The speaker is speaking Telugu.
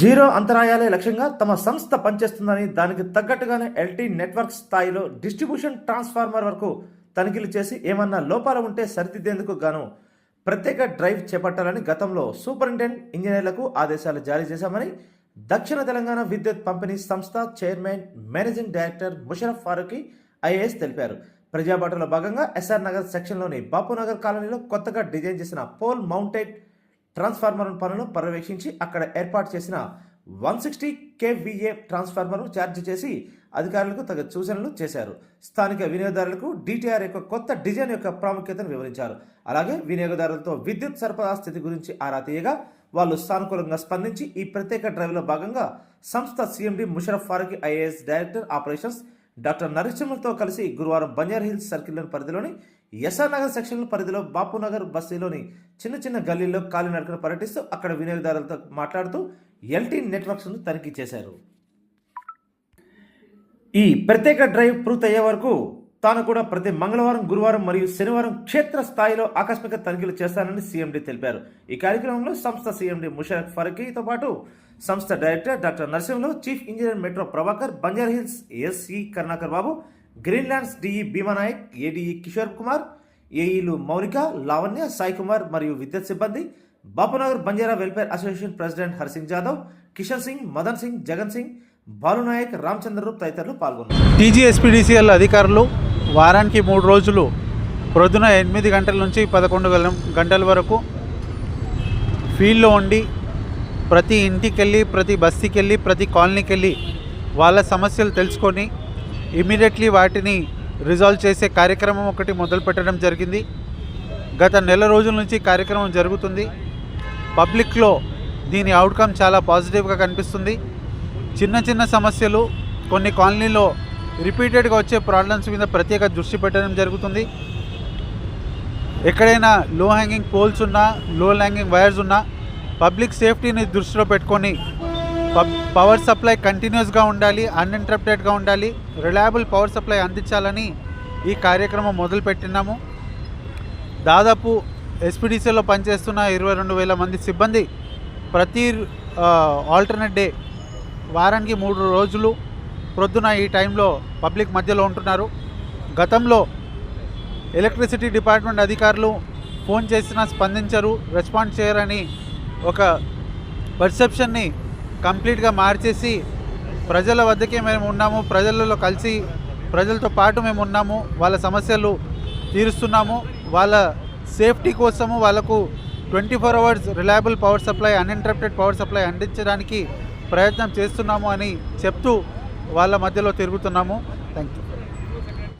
జీరో అంతరాయాలే లక్ష్యంగా తమ సంస్థ పనిచేస్తుందని దానికి తగ్గట్టుగానే ఎల్టీ నెట్వర్క్ స్థాయిలో డిస్ట్రిబ్యూషన్ ట్రాన్స్ఫార్మర్ వరకు తనిఖీలు చేసి ఏమన్నా లోపాలు ఉంటే సరిదిద్దేందుకు గాను ప్రత్యేక డ్రైవ్ చేపట్టాలని గతంలో సూపరింటెండెంట్ ఇంజనీర్లకు ఆదేశాలు జారీ చేశామని దక్షిణ తెలంగాణ విద్యుత్ పంపిణీ సంస్థ chairman managing director Musharraf Farooqui IAS తెలిపారు. ప్రజాబాటలో భాగంగా ఎస్ఆర్ నగర్ సెక్షన్లోని బాపునగర్ కాలనీలో కొత్తగా డిజైన్ చేసిన పోల్ మౌంటెడ్ ట్రాన్స్ఫార్మర్ పనులను పర్యవేక్షించి అక్కడ ఏర్పాటు చేసిన వన్ సిక్స్టీ కేవీఏ ట్రాన్స్ఫార్మర్ను ఛార్జ్ చేసి అధికారులకు తగ సూచనలు చేశారు. స్థానిక వినియోగదారులకు డిటిఆర్ యొక్క కొత్త డిజైన్ యొక్క ప్రాముఖ్యతను వివరించారు. అలాగే వినియోగదారులతో విద్యుత్ సరఫరా స్థితి గురించి ఆరా తీయగా వాళ్ళు సానుకూలంగా స్పందించి ఈ ప్రత్యేక డ్రైవ్లో భాగంగా సంస్థ CMD Musharraf Farooqui IAS director operations doctor నరసింహతో కలిసి గురువారం బంజార్ హిల్స్ సర్కిల్లోని పరిధిలోని ఎస్ఆర్ నగర్ సెక్షన్ పరిధిలో బాపునగర్ బస్తీలోని చిన్న చిన్న గల్లీల్లో కాలినడకను పర్యటిస్తూ అక్కడ వినియోగదారులతో మాట్లాడుతూ ఎల్టీ నెట్వర్క్స్ను తనిఖీ చేశారు. ఈ ప్రత్యేక డ్రైవ్ పూర్తయ్యే వరకు తాను కూడా ప్రతి మంగళవారం గురువారం మరియు శనివారం క్షేత్ర స్థాయిలో ఆకస్మిక తనిఖీలు చేస్తానని సీఎండీ తెలిపారు. ఈ కార్యక్రమంలో సంస్థ సీఎండీ ముషరఫ్ ఫరకీతో పాటు సంస్థ director doctor Narasimhulu chief engineer metro Prabhakar Banjara Hills SE Karunakar Babu Greenlands DE Bhimanayak ADE Kishore Kumar ఏఈలు Mounika Lavanya Sai Kumar మరియు విద్యుత్ సిబ్బంది Bapunagar Banjara welfare association president Harsingh Jadhav Kishan Singh Madan Singh Jagan Singh Balunayak Ramachandra తదితరులు పాల్గొన్నారు. టీజీఎస్పీడీసీఎల్ అధికారులు వారానికి మూడు రోజులు ప్రొద్దున ఎనిమిది గంటల నుంచి పదకొండు గంటల వరకు ఫీల్డ్లో ఉండి ప్రతి ఇంటికి వెళ్ళి ప్రతి బస్తీకి వెళ్ళి ప్రతి కాలనీకి వెళ్ళి వాళ్ళ సమస్యలు తెలుసుకొని ఇమీడియట్లీ వాటిని రిజాల్వ్ చేసే కార్యక్రమం ఒకటి మొదలు పెట్టడం జరిగింది. గత నెల రోజుల నుంచి కార్యక్రమం జరుగుతుంది. పబ్లిక్లో దీని అవుట్కమ్ చాలా పాజిటివ్గా కనిపిస్తుంది. చిన్న చిన్న సమస్యలు కొన్ని కాలనీలో రిపీటెడ్గా వచ్చే ప్రాబ్లమ్స్ మీద ప్రత్యేక దృష్టి పెట్టడం జరుగుతుంది. ఎక్కడైనా లో హ్యాంగింగ్ పోల్స్ ఉన్నా లో హ్యాంగింగ్ వైర్స్ ఉన్నా పబ్లిక్ సేఫ్టీని దృష్టిలో పెట్టుకొని పబ్ పవర్ సప్లై కంటిన్యూస్గా ఉండాలి అన్ఇంటరప్టెడ్గా ఉండాలి రిలయబుల్ పవర్ సప్లై అందించాలని ఈ కార్యక్రమం మొదలుపెట్టినాము. దాదాపు ఎస్పీడీసీలో పనిచేస్తున్న ఇరవై రెండు వేల మంది సిబ్బంది ప్రతి ఆల్టర్నేట్ డే వారానికి మూడు రోజులు ప్రొద్దున ఈ టైంలో పబ్లిక్ మధ్యలో ఉంటున్నారు. గతంలో ఎలక్ట్రిసిటీ డిపార్ట్మెంట్ అధికారులు ఫోన్ చేసినా స్పందించరు రెస్పాండ్ చేయరని ఒక పర్సెప్షన్ని కంప్లీట్గా మార్చేసి ప్రజల వద్దకే మేము ఉన్నాము ప్రజలలో కలిసి ప్రజలతో పాటు మేము ఉన్నాము వాళ్ళ సమస్యలు తీరుస్తున్నాము వాళ్ళ సేఫ్టీ కోసము వాళ్ళకు twenty four hours reliable power supply uninterrupted power supply అందించడానికి ప్రయత్నం చేస్తున్నాము అని చెప్తూ వాళ్ళ మధ్యలో తిరుగుతున్నాము. Thank you